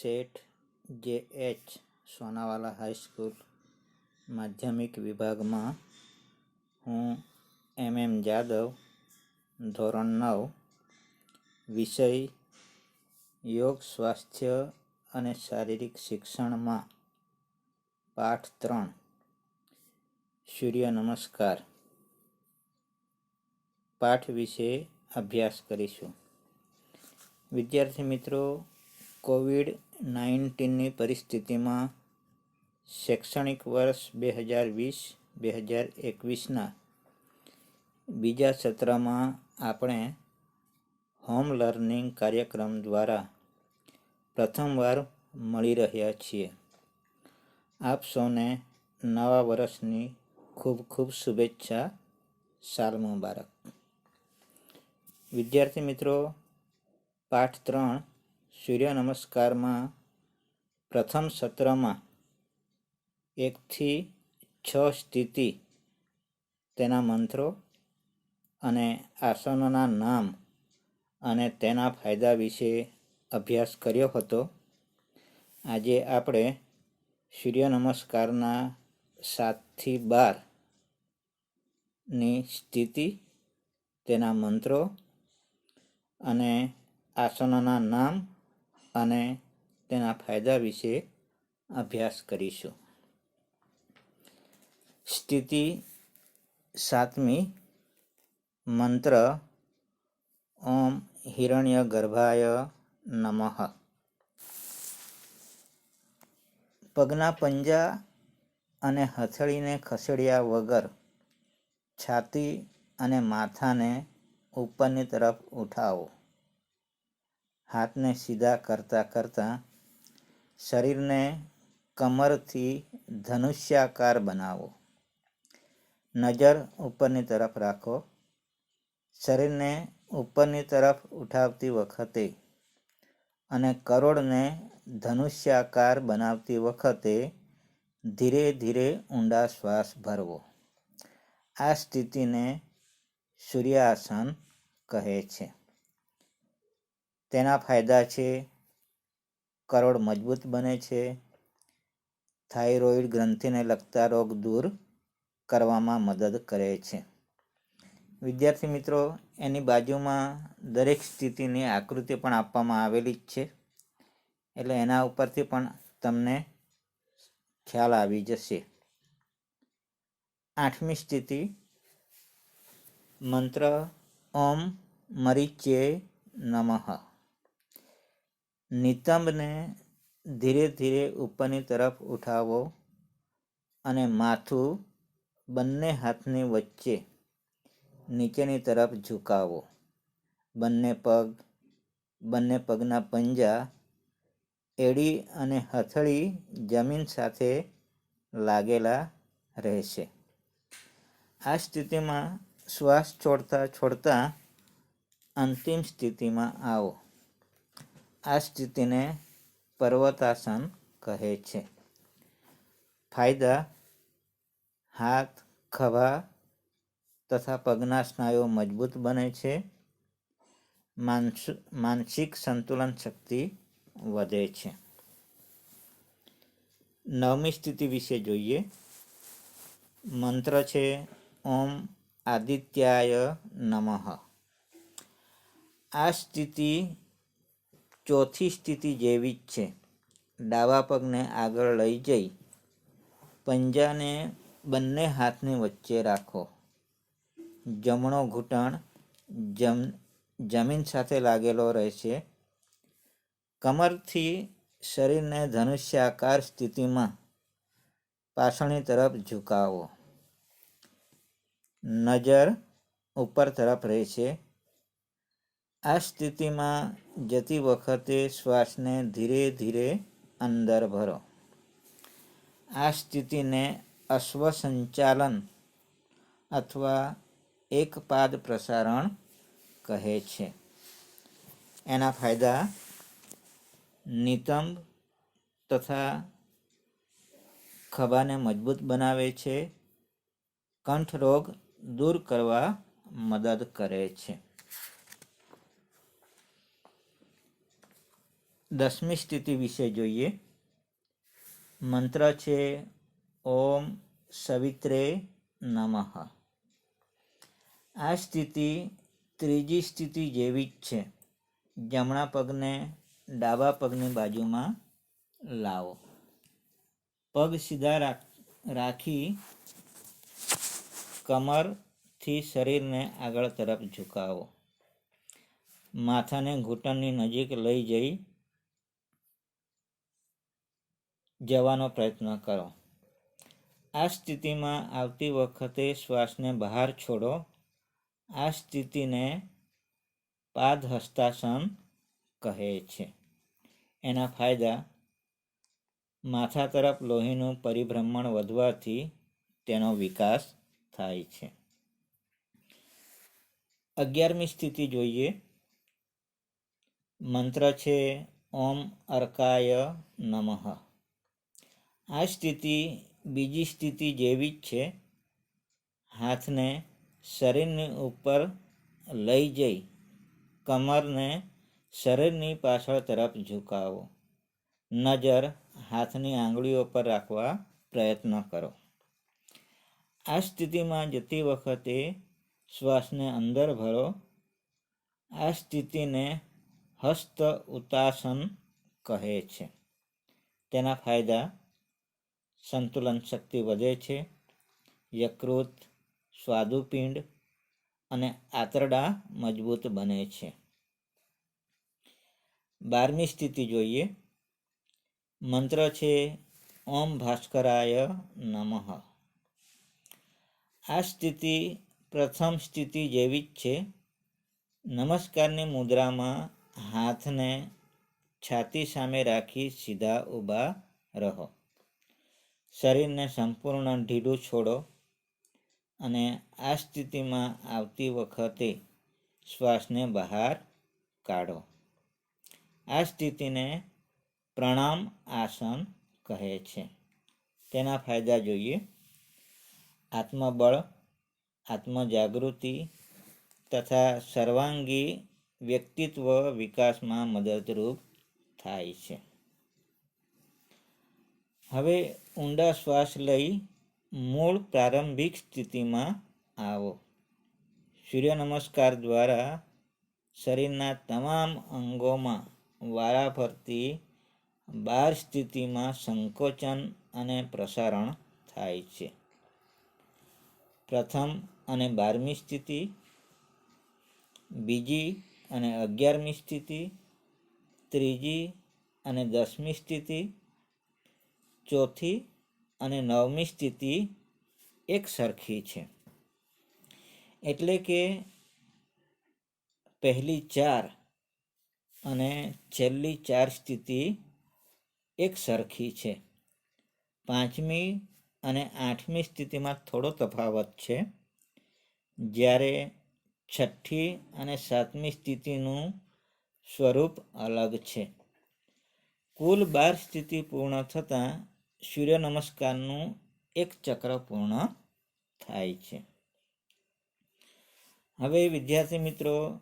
શેઠ જે H Sonawala high school માધ્યમિક વિભાગમાં હું એમ એમ જાદવ, ધોરણ નવ, વિષય, યોગ, સ્વાસ્થ્ય અને શારીરિક શિક્ષણમાં પાઠ ત્રણ. સૂર્ય નમસ્કાર. પાઠ વિશે અભ્યાસ કરીશું. વિદ્યાર્થી મિત્રો કોવિડ નાઇન્ટીનની પરિસ્થિતિમાં શૈક્ષણિક વર્ષ બે હજાર વીસ, બે હજાર એકવીસના બીજા સત્રમાં આપણે હોમ લર્નિંગ કાર્યક્રમ દ્વારા પ્રથમવાર મળી રહ્યા છીએ. આપ સૌને નવા વર્ષની ખૂબ ખૂબ શુભેચ્છા, સાલ મુબારક. વિદ્યાર્થી મિત્રો, પાઠ ત્રણ સૂર્ય નમસ્કારમાં પ્રથમ સત્રમાં એકથી છ સ્થિતિ તેના મંત્રો અને આસનોના નામ અને તેના ફાયદા વિશે અભ્યાસ કર્યો હતો. આજે આપણે સૂર્ય નમસ્કારના સાતથી બારની સ્થિતિ, તેના મંત્રો અને આસનોના નામ અને તેના ફાયદા વિશે અભ્યાસ કરીશું. સ્થિતિ સાતમી. મંત્ર. ઓમ હિરણ્ય ગર્ભાય નમઃ. પગના પંજા અને હથેળીને ખસેડ્યા વગર છાતી અને માથાને ઉપરની તરફ ઉઠાવો. હાથને સીધા કરતા કરતા શરીરને કમરથી ધનુષ્યાકાર બનાવો. નજર ઉપરની તરફ રાખો. શરીરને ઉપરની તરફ ઉઠાવતી વખતે અને કરોડને ધનુષ્યાકાર બનાવતી વખતે ધીરે ધીરે ઊંડા શ્વાસ ભરવો. આ સ્થિતિને સૂર્યાસન કહે છે. તેના ફાયદા છે. કરોડ મજબૂત બને છે. થાઇરોઇડ ગ્રંથિને લગતા રોગ દૂર કરવામાં મદદ કરે છે. વિદ્યાર્થી મિત્રો, એની બાજુમાં દરેક સ્થિતિની આકૃતિ પણ આપવામાં આવેલી જ છે. એટલે એના ઉપરથી પણ તમને ખ્યાલ આવી જશે. આઠમી સ્થિતિ, મંત્ર ઓમ મરીચે નમઃ. નિતંબને ધીરે ધીરે ઉપરની તરફ ઉઠાવો અને માથું બંને હાથની વચ્ચે નીચેની તરફ ઝુકાવો. બંને પગ, બંને પગના પંજા એડી અને હથળી જમીન સાથે લાગેલા રહેશે. આ સ્થિતિમાં શ્વાસ છોડતા છોડતા અંતિમ સ્થિતિમાં આવો. આ સ્થિતિને પર્વતાસન કહે છે. ફાયદા હાથ, ખભા તથા પગના સ્નાયુઓ મજબૂત બને છે. માનસિક સંતુલન શક્તિ વધે છે. નવમી સ્થિતિ વિશે જોઈએ. મંત્ર છે, ઓમ આદિત્યાય નમઃ. આ સ્થિતિ ચોથી સ્થિતિ જેવી જ છે. ડાબા પગને આગળ લઈ જઈ. પંજાને બંને હાથની વચ્ચે રાખો. જમણો ઘૂંટણ જમ, જમીન સાથે લાગેલો રહેશે. કમરથી શરીરને ધનુષ્યાકાર સ્થિતિમાં. પાછળની તરફ ઝુકાવો. નજર ઉપર તરફ રહેશે. આ સ્થિતિમાં જતી વખતે શ્વાસને ધીરે ધીરે અંદર ભરો. આ સ્થિતિને અશ્વસંચાલન અથવા એક પાદ પ્રસારણ કહે છે. એના ફાયદા નિતંબ તથા ખભાને મજબૂત બનાવે છે. કંઠરોગ દૂર કરવા મદદ કરે છે. દસમી સ્થિતિ વિશે જોઈએ. મંત્ર છે, ઓમ સવિત્રે નમઃ. આ સ્થિતિ ત્રીજી સ્થિતિ જેવી જ છે. જમણા પગને ડાબા પગની બાજુમાં લાવો. પગ સીધા રાખી કમરથી શરીરને આગળ તરફ ઝુકાવો. માથાને ઘૂંટણની નજીક લઈ જઈ જવાનો પ્રયત્ન કરો. આ સ્થિતિમાં આવતી વખતે શ્વાસને બહાર છોડો. આ સ્થિતિને પાદ હસ્તાસન કહે છે. એના ફાયદા, માથા તરફ લોહીનું પરિભ્રમણ વધવાથી તેનો વિકાસ થાય છે. અગિયારમી સ્થિતિ જોઈએ. મંત્ર છે, ઓમ અર્કાય નમઃ. આ સ્થિતિ બીજી સ્થિતિ જેવી જ છે. હાથને શરીરની ઉપર લઈ જઈ કમરને શરીરની પાછળ તરફ ઝુકાવો. નજર હાથની આંગળીઓ પર રાખવા પ્રયત્ન કરો. આ સ્થિતિમાં જતી વખતે શ્વાસને અંદર ભરો. આ સ્થિતિને હસ્ત ઉતાસન કહે છે. તેના ફાયદા સંતુલન શક્તિ વધે છે. યકૃત, સ્વાદુપિંડ અને આંતરડા મજબૂત બને છે. બારમી સ્થિતિ જોઈએ. મંત્ર છે, ઓમ ભાસ્કરાય નમઃ. આ સ્થિતિ પ્રથમ સ્થિતિ જેવી જ છે. નમસ્કારની મુદ્રામાં હાથને છાતી સામે રાખી સીધા ઊભા રહો. શરીરને સંપૂર્ણ ઢીલું છોડો અને આ સ્થિતિમાં આવતી વખતે શ્વાસને બહાર કાઢો. આ સ્થિતિને પ્રણામ આસન કહે છે. તેના ફાયદા જોઈએ. આત્મબળ, આત્મજાગૃતિ તથા સર્વાંગી વ્યક્તિત્વ વિકાસમાં મદદરૂપ થાય છે. હવે ઊંડા શ્વાસ લઈ મૂળ પ્રારંભિક સ્થિતિમાં આવો. સૂર્ય નમસ્કાર દ્વારા શરીરના તમામ અંગોમાં વારા ફરતી બાર સ્થિતિમાં સંકોચન અને પ્રસારણ થાય છે. પ્રથમ અને બારમી સ્થિતિ, બીજી અને અગિયારમી સ્થિતિ, ત્રીજી અને દસમી સ્થિતિ ચોથી અને નવમી સ્થિતિ એક સરખી છે. એટલે કે પહેલી ચાર અને છેલ્લી ચાર સ્થિતિ એક સરખી છે. પાંચમી અને આઠમી સ્થિતિમાં થોડો તફાવત છે. જ્યારે છઠ્ઠી અને સાતમી સ્થિતિનું સ્વરૂપ અલગ છે. કુલ બાર સ્થિતિ પૂર્ણ થતાં સૂર્ય નમસ્કારનું એક ચક્ર પૂર્ણ થાય છે. હવે વિદ્યાર્થી મિત્રો,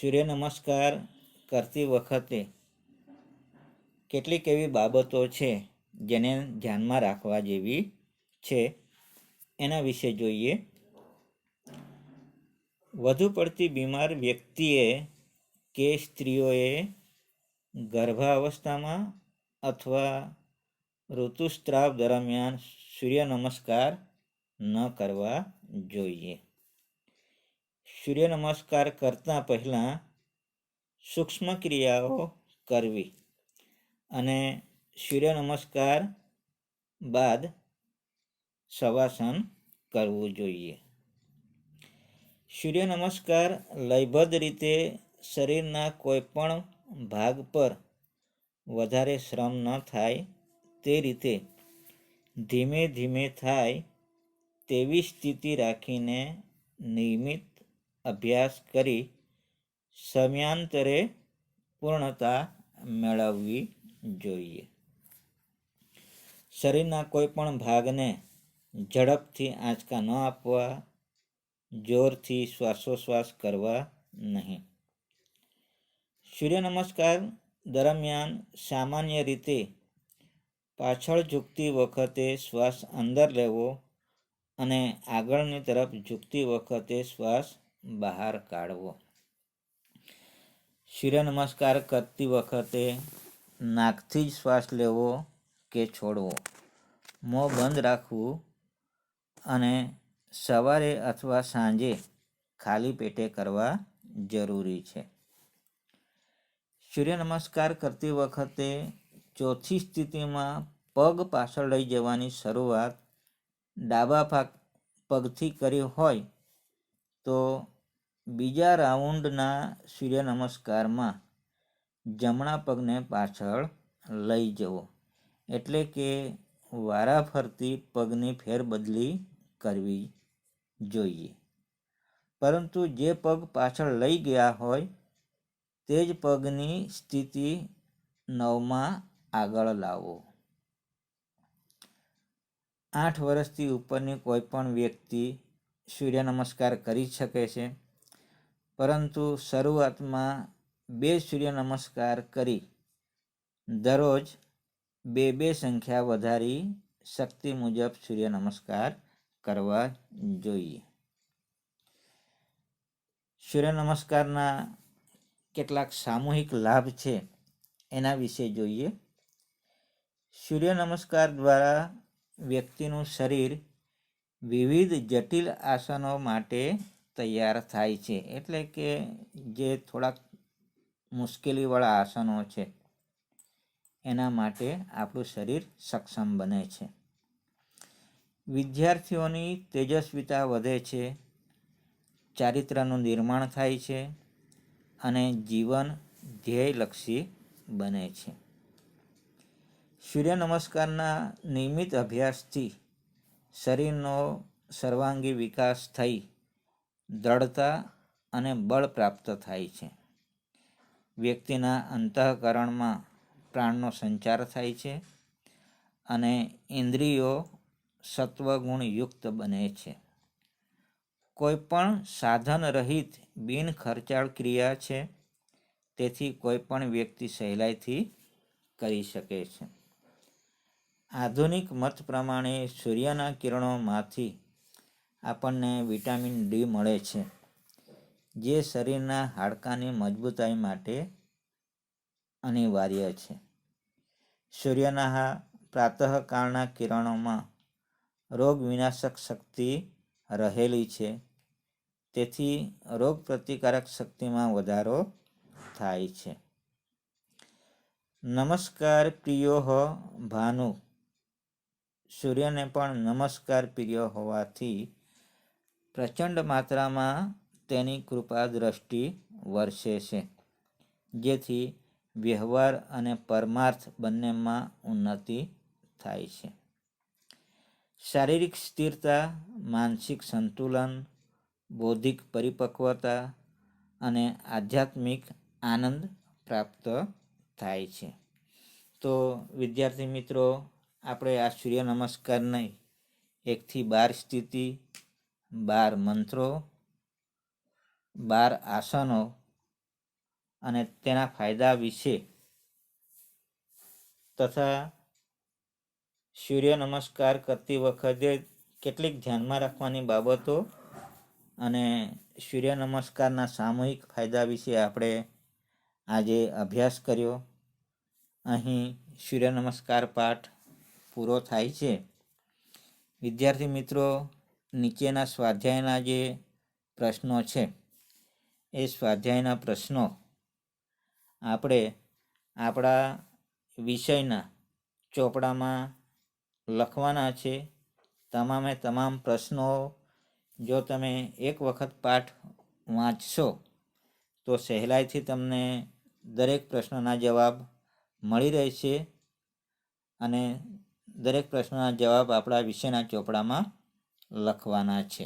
સૂર્ય નમસ્કાર કરતી વખતે કેટલીક એવી બાબતો છે જેને ધ્યાનમાં રાખવા જેવી છે? એના વિશે જોઈએ. વધુ પડતી બીમાર વ્યક્તિએ કે સ્ત્રીઓએ ગર્ભાવસ્થામાં અથવા ઋતુસ્ત્રાવ દરમિયાન સૂર્ય નમસ્કાર ન કરવા જોઈએ. સૂર્ય નમસ્કાર કરતાં પહેલાં સૂક્ષ્મ ક્રિયાઓ કરવી અને સૂર્ય નમસ્કાર બાદ શવાસન કરવું જોઈએ. સૂર્ય નમસ્કાર લયબદ્ધ રીતે શરીરના કોઈપણ ભાગ પર વધારે શ્રમ ન થાય તે રીતે ધીમે ધીમે થાય તેવી સ્થિતિ રાખીને નિયમિત અભ્યાસ કરી સમયાંતરે પૂર્ણતા મેળવવી જોઈએ. શરીરના કોઈ પણ ભાગને ઝડપથી આંચકા ન આપવા, જોરથી શ્વાસોશ્વાસ કરવા નહીં. સૂર્ય નમસ્કાર દરમિયાન સામાન્ય રીતે પાછળ ઝૂકતી વખતે શ્વાસ અંદર લેવો અને આગળની તરફ ઝૂકતી વખતે શ્વાસ બહાર કાઢવો. સૂર્ય નમસ્કાર કરતી વખતે નાકથી જ શ્વાસ લેવો કે છોડવો? મોં બંધ રાખવું અને સવારે અથવા સાંજે ખાલી પેટે કરવા જરૂરી છે. સૂર્ય નમસ્કાર કરતી વખતે ચોથી સ્થિતિમાં પગ પાછળ લઈ જવાની શરૂઆત ડાબા ભાગ પગથી કરી હોય તો બીજા રાઉન્ડના સૂર્ય નમસ્કારમાં જમણા પગને પાછળ લઈ જવો. એટલે કે વારાફરતી પગની ફેરબદલી કરવી જોઈએ. પરંતુ જે પગ પાછળ લઈ ગયા હોય તે જ પગની સ્થિતિ નવમાં આગળ લાવો. આઠ વર્ષથી ઉપરની કોઈ પણ વ્યક્તિ સૂર્ય નમસ્કાર કરી શકે છે, પરંતુ શરૂઆતમાં બે સૂર્ય નમસ્કાર કરી દરરોજ બે બે સંખ્યા વધારી શક્તિ મુજબ સૂર્ય નમસ્કાર કરવા જોઈએ. સૂર્ય નમસ્કારના કેટલાક સામૂહિક લાભ છે, એના વિશે જોઈએ. સૂર્ય નમસ્કાર દ્વારા વ્યક્તિનું શરીર વિવિધ જટિલ આસનો માટે તૈયાર થાય છે. એટલે કે જે થોડાક મુશ્કેલીવાળા આસનો છે, એના માટે આપણું શરીર સક્ષમ બને છે. વિદ્યાર્થીઓની તેજસ્વીતા વધે છે, ચારિત્રનું નિર્માણ થાય છે અને જીવન ધ્યેયલક્ષી બને છે. સૂર્ય નમસ્કારના નિયમિત અભ્યાસથી શરીરનો સર્વાંગી વિકાસ થઈ, દ્રઢતા અને બળ પ્રાપ્ત થાય છે. વ્યક્તિના અંતઃકરણમાં પ્રાણનો સંચાર થાય છે અને ઇન્દ્રિયો સત્વગુણયુક્ત બને છે. કોઈપણ સાધન રહિત બિન ખર્ચાળ ક્રિયા છે, તેથી કોઈપણ વ્યક્તિ સહેલાઈથી કરી શકે છે. આધુનિક મત પ્રમાણે સૂર્યના કિરણોમાંથી આપણને વિટામિન ડી મળે છે, જે શરીરના હાડકાની મજબૂતાઈ માટે અનિવાર્ય છે. સૂર્યના પ્રાતઃકાળના કિરણોમાં રોગ વિનાશક શક્તિ રહેલી છે, તેથી રોગ પ્રતિકારક શક્તિમાં વધારો થાય છે. નમસ્કાર પ્રિયો ભાનુ સૂર્યને પણ નમસ્કાર પ્રિય હોવાથી પ્રચંડ માત્રામાં તેની કૃપા દ્રષ્ટિ વર્ષે છે. જેથી વ્યવહાર અને પરમાર્થ બંનેમાં ઉન્નતિ થાય છે. શારીરિક સ્થિરતા, માનસિક સંતુલન, બૌદ્ધિક પરિપક્વતા અને આધ્યાત્મિક આનંદ પ્રાપ્ત થાય છે. તો વિદ્યાર્થી મિત્રો આપણે આ સૂર્ય નમસ્કારની એકથી બાર સ્થિતિ બાર મંત્રો, બાર આસનો અને તેના ફાયદા વિશે તથા સૂર્ય નમસ્કાર કરતી વખતે કેટલીક ધ્યાનમાં રાખવાની બાબતો અને સૂર્ય નમસ્કારના સામૂહિક ફાયદા વિશે આપણે આજે અભ્યાસ કર્યો. અહીં સૂર્ય નમસ્કાર પાઠ પૂરો થાય છે. વિદ્યાર્થી મિત્રો, નીચેના સ્વાધ્યાયના જે પ્રશ્નો છે, એ સ્વાધ્યાયના પ્રશ્નો આપણે આપણા વિષયના ચોપડામાં લખવાના છે. તમામે તમામ પ્રશ્નો જો તમે એક વખત પાઠ વાંચશો, તો સહેલાઈથી તમને દરેક પ્રશ્નના જવાબ મળી રહેશે અને દરેક પ્રશ્નના જવાબ આપણા વિષયના ચોપડામાં લખવાના છે.